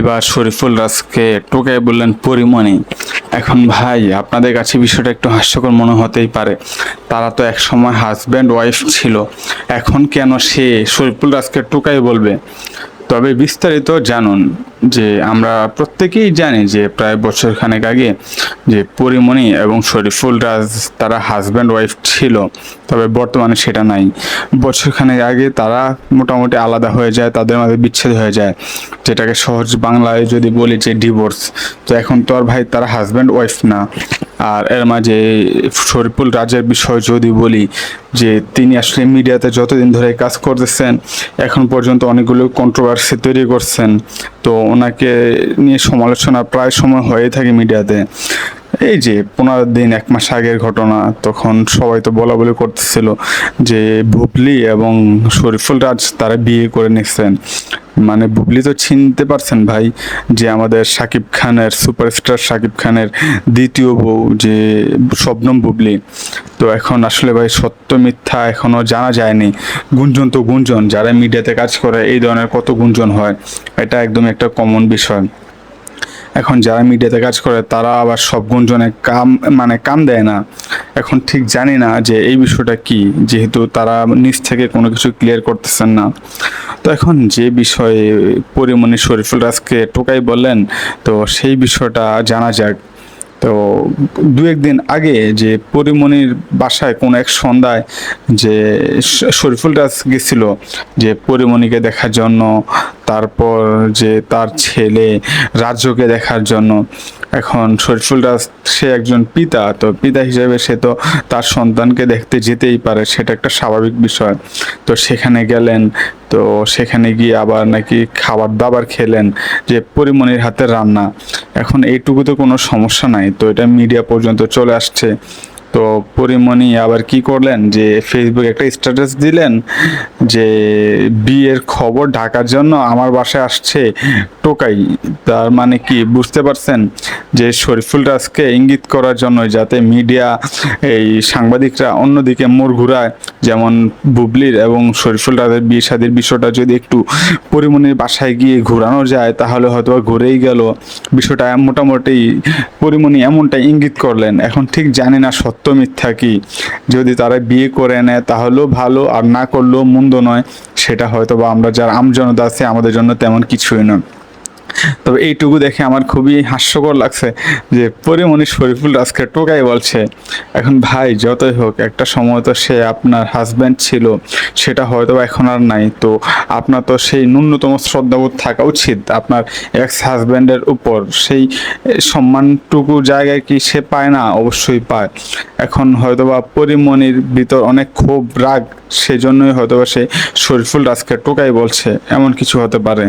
এবার শরীফুল রাজকে টোকাই বললেন, পরিমণি, এখন ভাই, আপনাদের কাছে বিষয়টা একটু হাস্যকর মনে হতেই পারে। তারা তো এক সময় হাজব্যান্ড ওয়াইফ ছিল। এখন কেন সে শরীফুল রাজকে টোকাই বলবে? তবে বিস্তারিত জানুন যে আমরা প্রত্যেকেই জানি যে প্রায় বছর খানেক আগে যে পরিমণি এবং শরীফুল রাজ তারা হাজব্যান্ড ওয়াইফ ছিল, তবে বর্তমানে সেটা নাই। বছরখানেক আগে তারা মোটামুটি আলাদা হয়ে যায়, তাদের মাঝে বিচ্ছেদ হয়ে যায়। যেটাকে সহজ বাংলায় যদি বলি যে ডিভোর্স তো এখন তো আর ভাই তারা হাজব্যান্ড ওয়াইফ না। আর এর মাঝে শরীফুল রাজের বিষয় যদি বলি, যে তিনি আসলে মিডিয়াতে যতদিন ধরে কাজ করতেছেন, এখন পর্যন্ত অনেকগুলো কন্ট্রোভার্সি তৈরি করছেন। তো ওনাকে নিয়ে সমালোচনা প্রায় সময় হয়ে থাকে মিডিয়াতে। এই যে পনেরো দিন, এক মাস আগের ঘটনা, তখন সবাই তো বলা বলি করতেছিল যে বুবলি এবং শরীফুল রাজ তারা বিয়ে করে নিচ্ছেন মানে বুবলি তো চিনতে পারছেন ভাই যে আমাদের শাকিব খানের সুপারস্টার শাকিব খানের দ্বিতীয় বউ যে শবনম বুবলি। তো এখন আসলে ভাই সত্য মিথ্যা এখনও জানা যায়নি। গুঞ্জন তো গুঞ্জন, যারা মিডিয়াতে কাজ করে, এই ধরনের কত গুঞ্জন হয়, এটা একদম একটা কমন বিষয়। এখন যারা মিডিয়াতে কাজ করে, তারা আবার সব গুঞ্জনে কাম মানে কাম দেয় না। এখন ঠিক জানি না যে এই বিষয়টা কি, যেহেতু তারা নিজ থেকে কোনো কিছু ক্লিয়ার করতেছেন না। তো এখন যে বিষয়ে পরিমণি শরীফুল রাজকে টোকাই বললেন, তো সেই বিষয়টা জানা যাক। তো দু একদিন আগে যে পরিমণির বাসায় কোনো এক সন্ধ্যায় যে শরীফুল রাজ গেছিল যে পরিমণিকে দেখার জন্য, তারপর যে তার ছেলে রাজ্যকে দেখার জন্য। এখন শরীফুল রাজ সে একজন পিতা, তো পিতা হিসেবে সে তো তার সন্তানকে দেখতে যেতেই পারে, সেটা একটা স্বাভাবিক বিষয়। তো সেখানে গেলেন, তো সেখানে গিয়ে আবার নাকি খাবার দাবার খেলেন যে পরিমণির হাতের রান্না। এখন এইটুকুতে কোনো সমস্যা নাই। তো এটা মিডিয়া পর্যন্ত চলে আসছে। তো পরিমণি আবার কি করলেন? যে ফেসবুকে একটা স্ট্যাটাস দিলেন যে, বিয়ের খবর ঢাকার জন্য আমার বাসায় আসছে টোকাই। তার মানে কি বুঝতে পারছেন? যে শরীফুল রাজকে ইঙ্গিত করার জন্য যাতে মিডিয়া এই সাংবাদিকরা অন্যদিকে মোড় ঘুরায়। যেমন বুবলির এবং শরীফুল রাজের বিয়ে শাদির বিষয়টা যদি একটু পরিমণির বাসায় গিয়ে ঘোরানো যায়, তাহলে হয়তো ঘুরেই গেল। বিষয়টা মোটামুটি পরিমণি এমনটা ইঙ্গিত করলেন। এখন ঠিক জানি না সত্য মিথ্যা কি? যদি তারা বিয়ে করে নেয়, তাহলেও ভালো, আর না করলেও মন্দ নয়। সেটা হয়তো বা আমরা যারা আমজনতা আছে, আমাদের জন্য তেমন কিছুই নয়। তবে এইটুকু দেখে আমার খুবই হাস্যকর লাগছে যে পরিমণি শরীফুল রাজকে টোকাই বলছে, এখন ভাই, যতই হোক, একটা সময় তো সে আপনার হাজব্যান্ড ছিল, সেটা হয়তো এখন আর নাই। তো আপনার তো সেই ন্যূনতম শ্রদ্ধাবোধ থাকা উচিত। আপনার এক্স হাজব্যান্ডের উপর সেই সম্মানটুকু জায়গায় কি সে পায় না? অবশ্যই পায়। এখন হয়তো বা পরিমণির ভিতর অনেক ক্ষোভ, রাগ, সেজন্যই হয়তো বা সে শরীফুল রাজকে টোকাই বলছে। এমন কিছু হতে পারে।